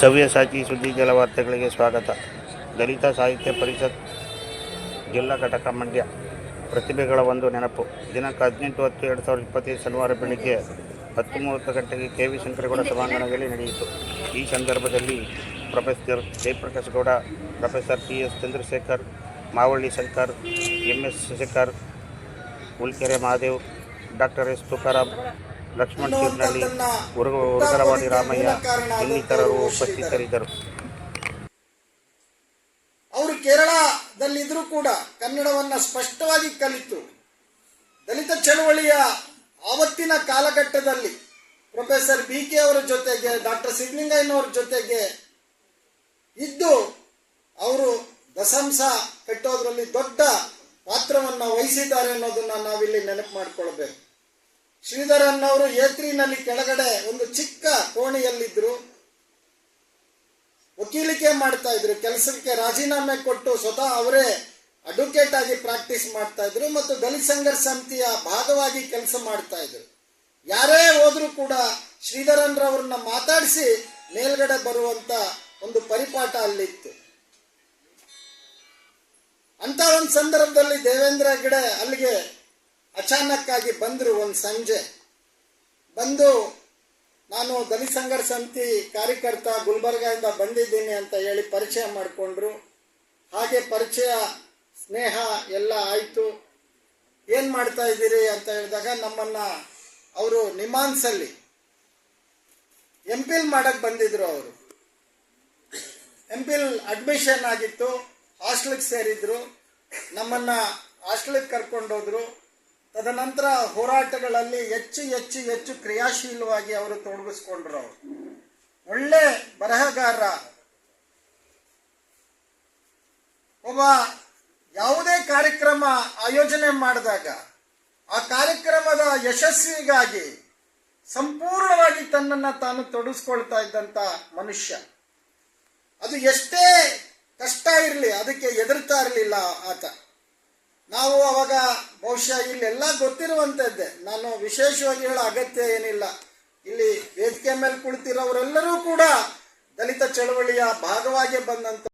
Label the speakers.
Speaker 1: ಸವ್ಯಸಾಚಿ ಸುದ್ದಿ ಜಲವಾರ್ತೆಗಳಿಗೆ ಸ್ವಾಗತ. ದಲಿತ ಸಾಹಿತ್ಯ ಪರಿಷತ್, ಜಿಲ್ಲಾ ಘಟಕ ಮಂಡ್ಯ. ಪ್ರತಿಭೆಗಳ ಒಂದು ನೆನಪು. ದಿನಾಂಕ ಹದಿನೆಂಟು ಹತ್ತು ಎರಡು ಸಾವಿರದ ಇಪ್ಪತ್ತೈದು ಶನಿವಾರ ಬೆಳಿಗ್ಗೆ ಹತ್ತು ಮೂವತ್ತು ಗಂಟೆಗೆ ಕೆ ವಿ ಶಂಕರಗೌಡ ಸಭಾಂಗಣದಲ್ಲಿ ನಡೆಯಿತು. ಈ ಸಂದರ್ಭದಲ್ಲಿ professor Jayaprakash Gowda, professor P S Chandrashekar, Mavalli Shankar, M S Shashikar, Hulkere Mahadev, doctor S Tukaram Lakshman Teernalli Uragaravadi Urugaravadi Ramaiah ಇನ್ನಿತರರು ಉಪಸ್ಥಿತರಿದ್ದರು.
Speaker 2: ಅವರು ಕೇರಳದಲ್ಲಿದ್ದರೂ ಕೂಡ ಕನ್ನಡವನ್ನ ಸ್ಪಷ್ಟವಾಗಿ ಕಲಿತು. ದಲಿತ ಚಳವಳಿಯ ಆವತ್ತಿನ ಕಾಲಘಟ್ಟದಲ್ಲಿ ಪ್ರೊಫೆಸರ್ ಬಿ ಕೆ ಅವರ ಜೊತೆಗೆ ಡಾಕ್ಟರ್ ಸಿದ್ಲಿಂಗಯ್ಯನವರ ಜೊತೆಗೆ ಇದ್ದು ಅವರು ದಸಂಸ ಕಟ್ಟೋದ್ರಲ್ಲಿ ದೊಡ್ಡ ಪಾತ್ರವನ್ನ ವಹಿಸಿದ್ದಾರೆ ಅನ್ನೋದನ್ನ ನಾವಿಲ್ಲಿ ನೆನಪು ಮಾಡಿಕೊಳ್ಬೇಕು. ಶ್ರೀಧರನ್ ಅವರು ಏತ್ರಿನಲ್ಲಿ ಕೆಳಗಡೆ ಒಂದು ಚಿಕ್ಕ ಕೋಣೆಯಲ್ಲಿದ್ರು. ವಕೀಲಿಕೆ ಮಾಡ್ತಾ ಇದ್ರು, ಕೆಲಸಕ್ಕೆ ರಾಜೀನಾಮೆ ಕೊಟ್ಟು ಸ್ವತಃ ಅವರೇ ಅಡ್ವೊಕೇಟ್ ಆಗಿ ಪ್ರಾಕ್ಟೀಸ್ ಮಾಡ್ತಾ ಇದ್ರು ಮತ್ತು ದಲಿತ ಸಂಘರ್ಷ ಸಮಿತಿಯ ಭಾಗವಾಗಿ ಕೆಲಸ ಮಾಡ್ತಾ ಇದ್ರು. ಯಾರೇ ಹೋದ್ರೂ ಕೂಡ ಶ್ರೀಧರನ್ ರವರನ್ನ ಮಾತಾಡಿಸಿ ಮೇಲ್ಗಡೆ ಬರುವಂತ ಒಂದು ಪರಿಪಾಠ ಅಲ್ಲಿತ್ತು. ಅಂತ ಒಂದು ಸಂದರ್ಭದಲ್ಲಿ ದೇವೇಂದ್ರ ಹೆಗ್ಡೆ ಅಲ್ಲಿಗೆ ಅಚಾನಕ್ ಬಂದರು ಬಂದ್ರು ಒಂದು ಸಂಜೆ. ಬಂದು ನಾನು ದಲಿತ ಸಂಘರ್ಷ ಸಮಿತಿ ಕಾರ್ಯಕರ್ತ ಗುಲ್ಬರ್ಗಾದಿಂದ ಬಂದಿದ್ದೀನಿ ಅಂತ ಹೇಳಿ ಪರಿಚಯ ಮಾಡಿಕೊಂಡ್ರು. ಹಾಗೆ ಪರಿಚಯ, ಸ್ನೇಹ ಎಲ್ಲ ಆಯಿತು. ಏನು ಮಾಡ್ತಾ ಇದ್ದೀರಿ ಅಂತ ಹೇಳಿದಾಗ ನಮ್ಮನ್ನ ಅವರು ನಿಮಾನ್ಸಲ್ಲಿ ಎಂ ಪಿಲ್ ಮಾಡಕ್ಕೆ ಬಂದಿದ್ರು ಅವರು. ಎಂ ಪಿಲ್ ಅಡ್ಮಿಷನ್ ಆಗಿತ್ತು, ಹಾಸ್ಟೆಲ್ಗೆ ಸೇರಿದ್ರು. ನಮ್ಮನ್ನ ಹಾಸ್ಟೆಲ್ಗೆ ಕರ್ಕೊಂಡೋದ್ರು. ತದನಂತರ ಹೋರಾಟಗಳಲ್ಲಿ ಹೆಚ್ಚು ಹೆಚ್ಚು ಹೆಚ್ಚು ಕ್ರಿಯಾಶೀಲವಾಗಿ ಅವರು ತೊಡಗಿಸ್ಕೊಂಡ್ರು ಅವರು. ಒಳ್ಳೆ ಬರಹಗಾರ. ಒಬ್ಬ ಯಾವುದೇ ಕಾರ್ಯಕ್ರಮ ಆಯೋಜನೆ ಮಾಡಿದಾಗ ಆ ಕಾರ್ಯಕ್ರಮದ ಯಶಸ್ವಿಗಾಗಿ ಸಂಪೂರ್ಣವಾಗಿ ತನ್ನನ್ನು ತಾನು ತೊಡಗಿಸ್ಕೊಳ್ತಾ ಇದ್ದಂತ ಮನುಷ್ಯ. ಅದು ಎಷ್ಟೇ ಕಷ್ಟ ಇರಲಿ, ಅದಕ್ಕೆ ಹೆದರ್ತಾ ಇರಲಿಲ್ಲ ಆತ. ನಾವು ಅವಾಗ ಬಹುಶಃ ಇಲ್ಲೆಲ್ಲ ಗೊತ್ತಿರುವಂಥದ್ದೇ ನಾನು ವಿಶೇಷವಾಗಿ ಹೇಳೋ ಅಗತ್ಯ ಏನಿಲ್ಲ. ಇಲ್ಲಿ ವೇದಿಕೆ ಮೇಲೆ ಕುಳಿತಿರೋರೆಲ್ಲರೂ ಕೂಡ ದಲಿತ ಚಳವಳಿಯ ಭಾಗವಾಗಿ ಬಂದಂತ